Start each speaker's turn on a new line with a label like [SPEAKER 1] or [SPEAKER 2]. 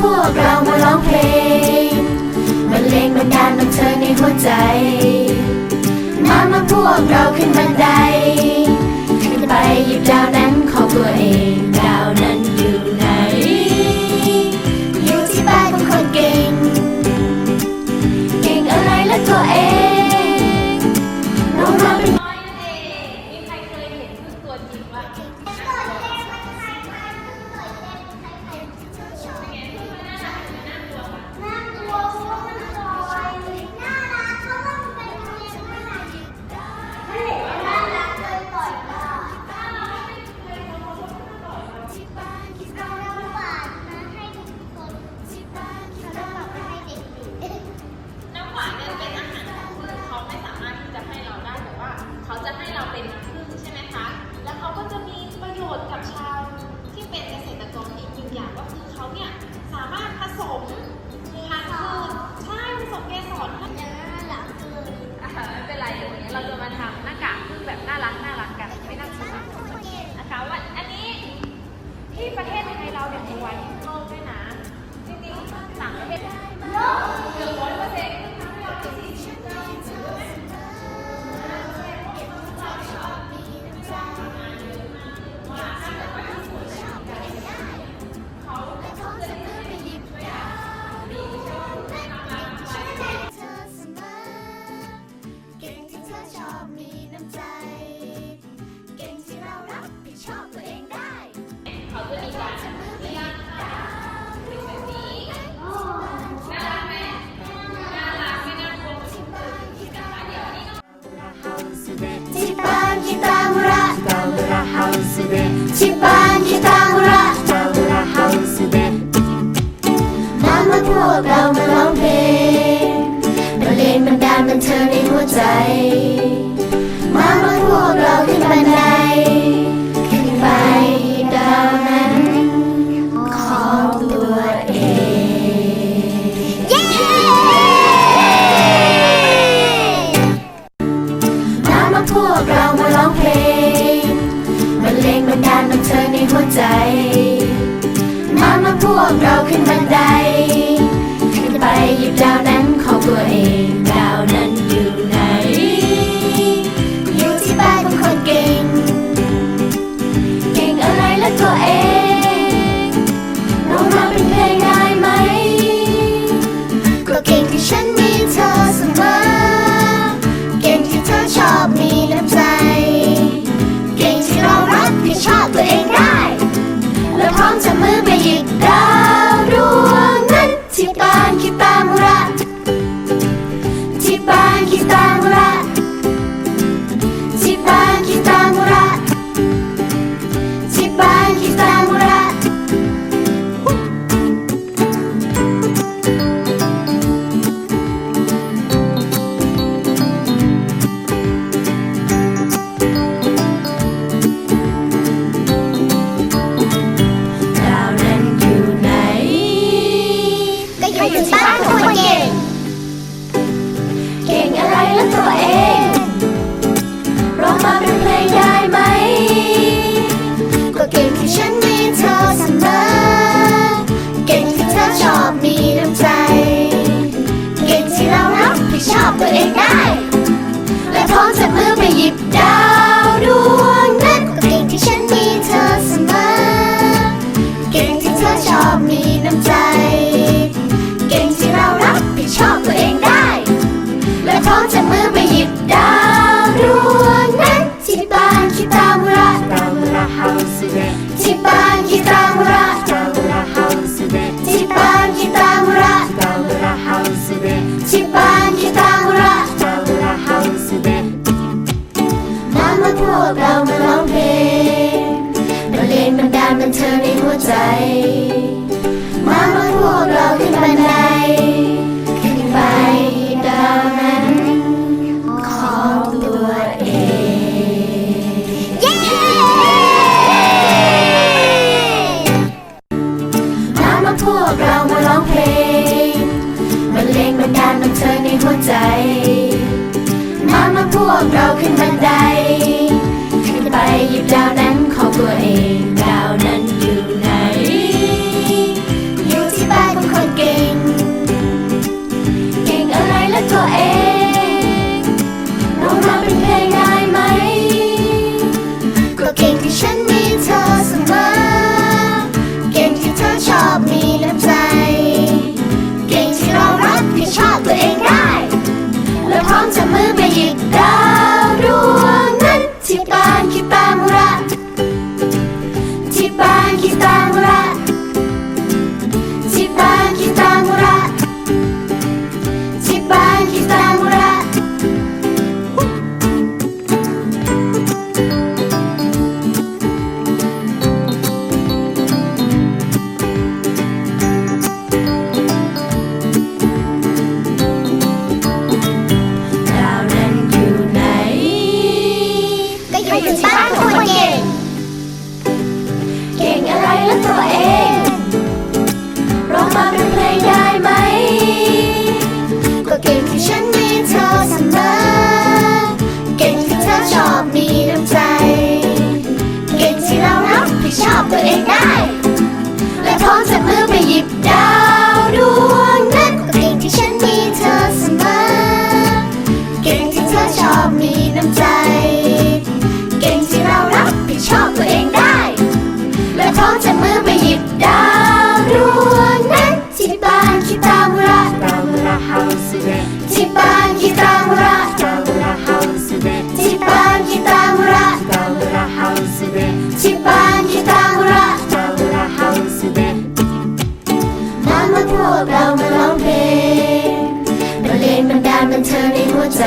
[SPEAKER 1] พวกเรามาร้องเพลงมันเลงบรรดาลบันเธอ
[SPEAKER 2] ในหัวใจ มามาพวกเราขึ้นบันได
[SPEAKER 1] พวกเรามาร้องเพลงบรรเลงบรรดาลบันเทิงในหัวใจ ของเราขึ้นบันได ขึ้นไปหยิบดาวนั้นของตัวเอง ดาวนั้นอยู่ไหน อยู่ที่บ้านของคนเก่ง เก่งอะไรและตัวเองน้องเราเป็น
[SPEAKER 3] เพ
[SPEAKER 1] ลงได้ไหม ก็เก่งที่ฉัน Istanbul'a ถึงบ้าน
[SPEAKER 3] คนเก่
[SPEAKER 1] ง เก่งอะไรและตัวเองร้องมาเป็นเพลงได้ไหม ก็เก่งที่ฉัน การบันเทิงในหัวใจ